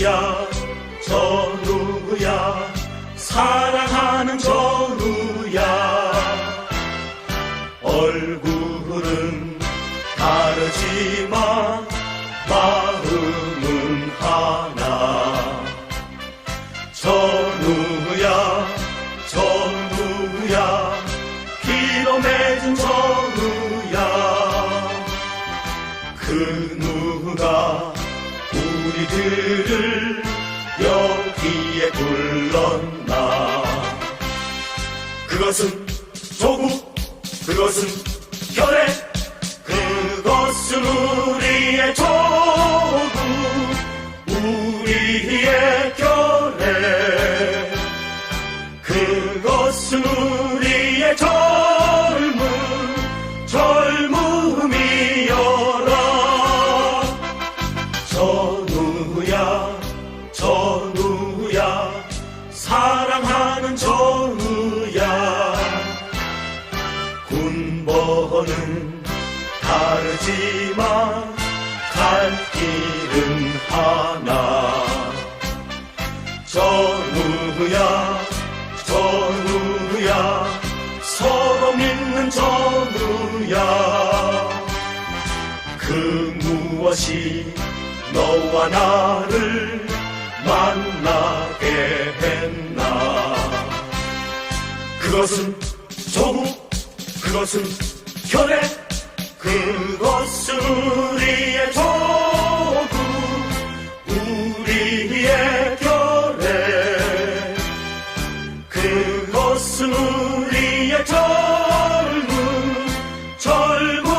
저 누구야? 사랑하는 저 누구야? 얼굴은 다르지만 마음은 하나. 저 누구야? 저 누구야? 피로 맺은 저 누구야? 그 누가 우리들을 여기에 불렀나? 그것은 조국 그것은 결의 그것은 우리의 조국 우리의 결의 그것은 우리의 젊은 군번은 다르지만 갈 길은 하나. 저 누구야? 서로 믿는 저 누구야? 그 무엇이 너와 나를 만나게 했나? 그것은 조국 그것은 결의 그것은 우리의 조국 우리의 결의 그것은 우리의 젊은 젊